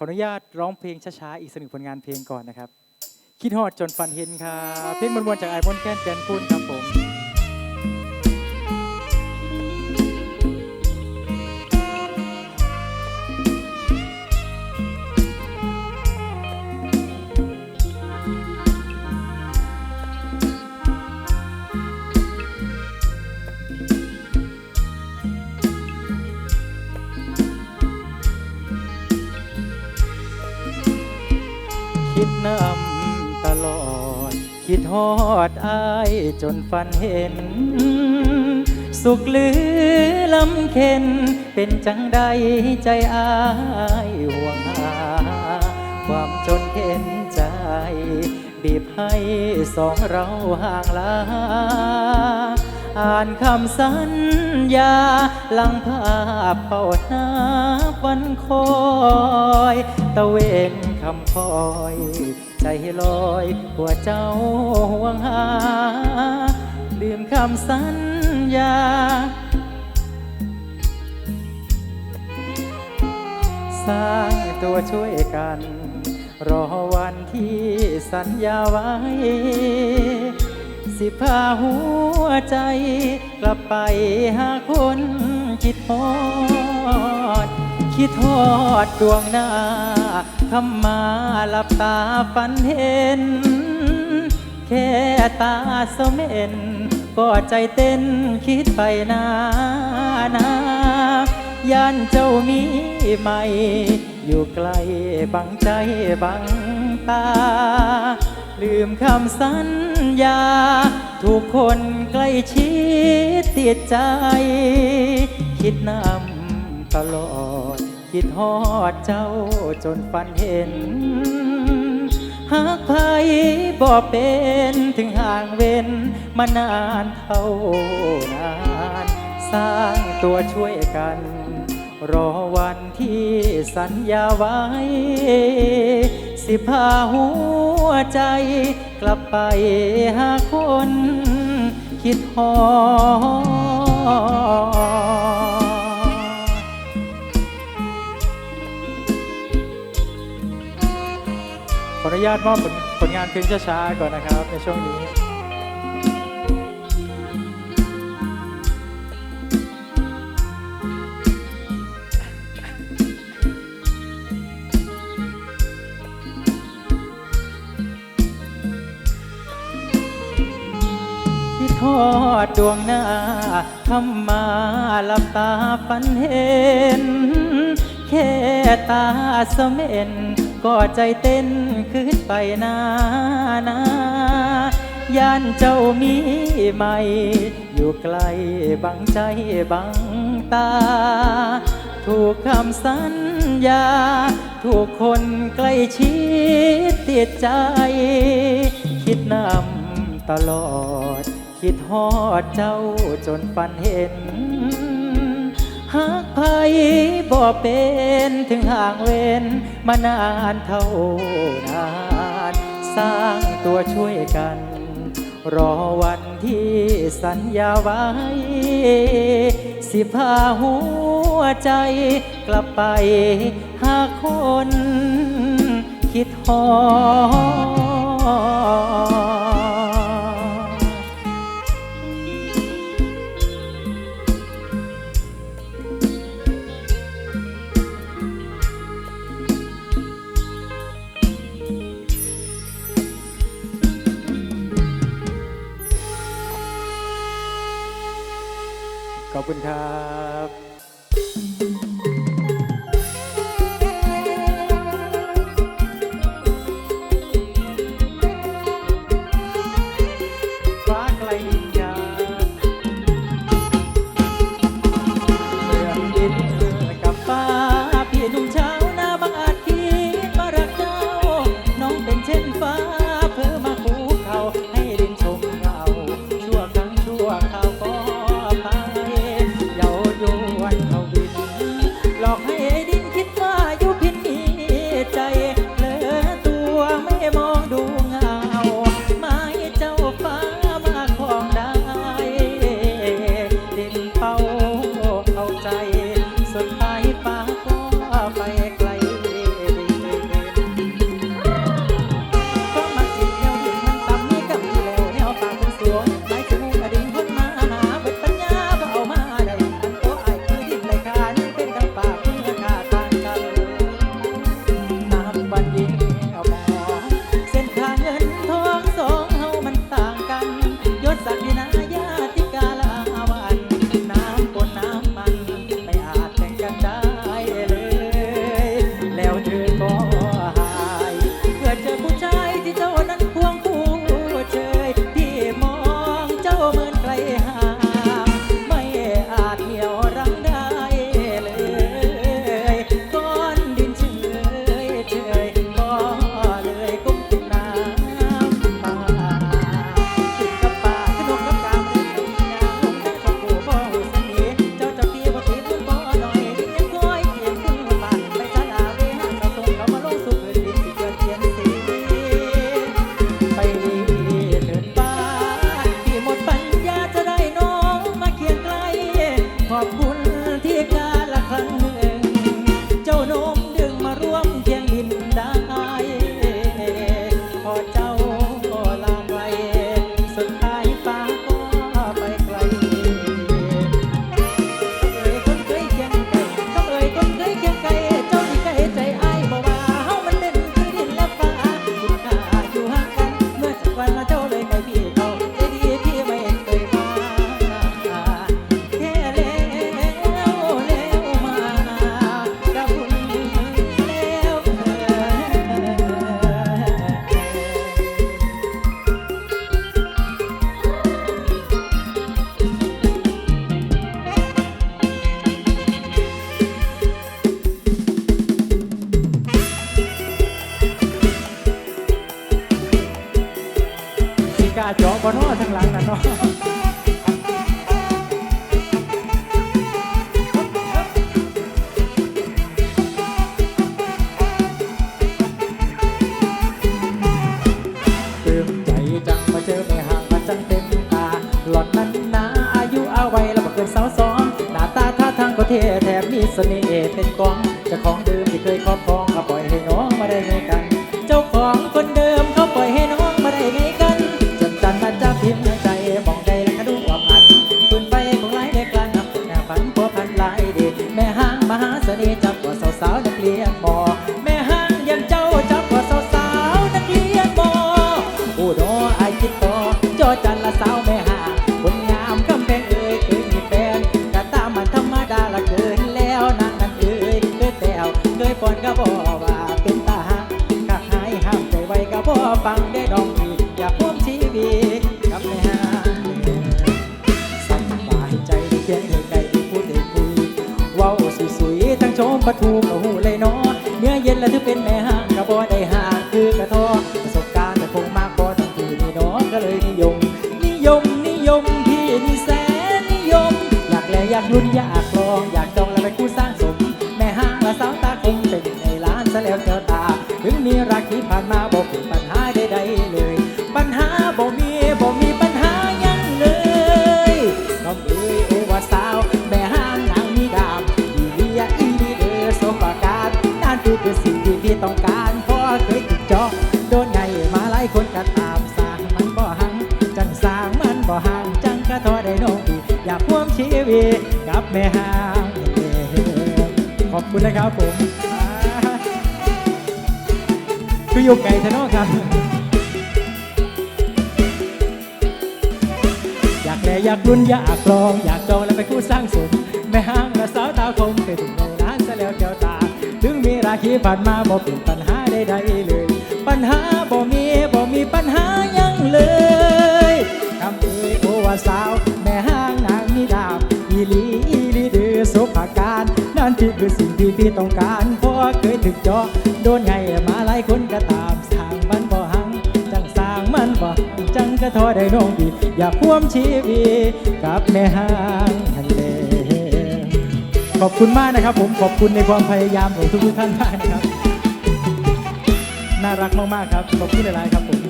ขออนุญาตร้องเพลงช้าๆ อีกสักหนึ่งผลงานเพลงก่อนนะครับ คิดฮอดจนฟันเห็นครับ เพลงมวลๆจากไอพอนแก้นแกนคุณครับผม อดอายจนฝันเห็น สุขหรือลำเค็น เป็นจังใดใจอายห่วงหา ความจนเข็นใจ บีบให้สองเราห่างลาอ่านคำสัญญาหลังภาพเป่าหน้าวันคอย ตะเวนคำคอย ใจลอยหัวเจ้าห่วงหา ลืมคำสัญญา สร้างตัวช่วยกัน รอวันที่สัญญาไว้ สิพาหัวใจ กลับไปหาคนคิดฮอ คิดทอดดวงหน้าคำมาหลับตาฝันเห็น แค่ตาสมเอ็นก็ใจเต้นคิดไปนานาย่านเจ้ามีใหม่ อยู่ไกลบังใจบังตา ลืมคำสัญญา ทุกคนใกล้ชิดติดใจ คิดนำตลอด คิดฮอดเจ้าจนฝันเห็น หากไผบ่เป็นถึงห่างเว้นมานานเท่านาน สร้างตัวช่วยกัน รอวันที่สัญญาไว้ สิพาหัวใจกลับไปหาคน คิดฮอด ออนุญาตมอบผลผลงานเพลงช้าๆก่อนนะครับ ในช่วงนี้ทอดดวงหน้าคำมาหลับตาฝันเห็น แค่ตาสมเอ็น ก็ใจเต้นขึ้นไปนานาย่านเจ้ามีใหม่ อยู่ไกลบังใจบังตา ถูกคำสัญญา ถูกคนใกล้ชิดติดใจ คิดนำตลอด คิดฮอดเจ้าจนฝันเห็น หากไผบ่เป็นถึงห่างเว้นมานานเท่านาน สร้างตัวช่วยกัน รอวันที่สัญญาไว้ สิพาหัวใจกลับไปหาคน คิดฮอ ขอบคุณครับ บ่เนอทั้งหลังนั่นเนาะเติมใจจังมาเจอแม่ห่างมาจังเต็มตา หลอนนั้นนาอายุเอาไว้แล้วมาเกินสาวสองหน้าตาท่าทางก็เท่แถมมีเสน่ห์เป็นกองจ้าของเดิมที่เคยครอบครอง สน่จับกว่าสาวๆนักเรียนมอแม่ห้างยังเจ้าจับกว่าสาวๆนักเรียนมอโอ้ดอไอคิดต่อจอจันละสาวแม่หาคนงามคำแพงเอ่ยเคยมีแฟนกะตามันธรรมดาละเกินแล้วนางนั้นเอ่ยเคยแต้วเคยปอนก็บอว่าเป็นตาหักกะหายห้ามใจไว้ก็บ่ฟังได้ดอกอย่าพ่วง บ่ถูกะหูเลยเนาะเนื้อเย็นและถือเป็นแม่ห้างกะบ่ได้ห่างคือกระทอประสบการณ์แต่คงมากพอทั้งคืนนี่เนาะก็เลยนิยม นิยมนิยมพี่นี่แสนนิยม อยากแลอยากลุ้นอยากลองอยากจองและไปคู่สร้างสม แม่ห้างและสาวตาคงเป็นในร้านซะแล้วเจ้าตา ถึงมีรักที่ผ่านมา หางขอบคุณนะครับผมคืออยู่ไกลแท้เนอะครับ อยากแลอยากลุ้นอยากลอง อยากจองและไปคู่สร้างสมแม่ห้างและสาวตาคมไปถึงในร้านซะแล้วแก้วตา ถึงมีราคีผ่านมาบ่เป็นปัญหาใดๆเลย ปัญหาบ่มีบ่มีปัญหายังเลยคำเอ่ยโอว่าสาว ที่คือสิ่งที่พี่ต้องการเพราะเคยถึกจาะโดนไงมาหลายคนก็ตามสร้างมันบ่หัง จังสร้างมันบ่จังกระทอได้น้องพี่อยากพ่วมชีวิตกับแม่ห้างทะเลขอบคุณมากนะครับ ผมขอบคุณในความพยายามของทุกท่านมากนะครับ น่ารักมากๆครับขอบคุณหลายๆครับผม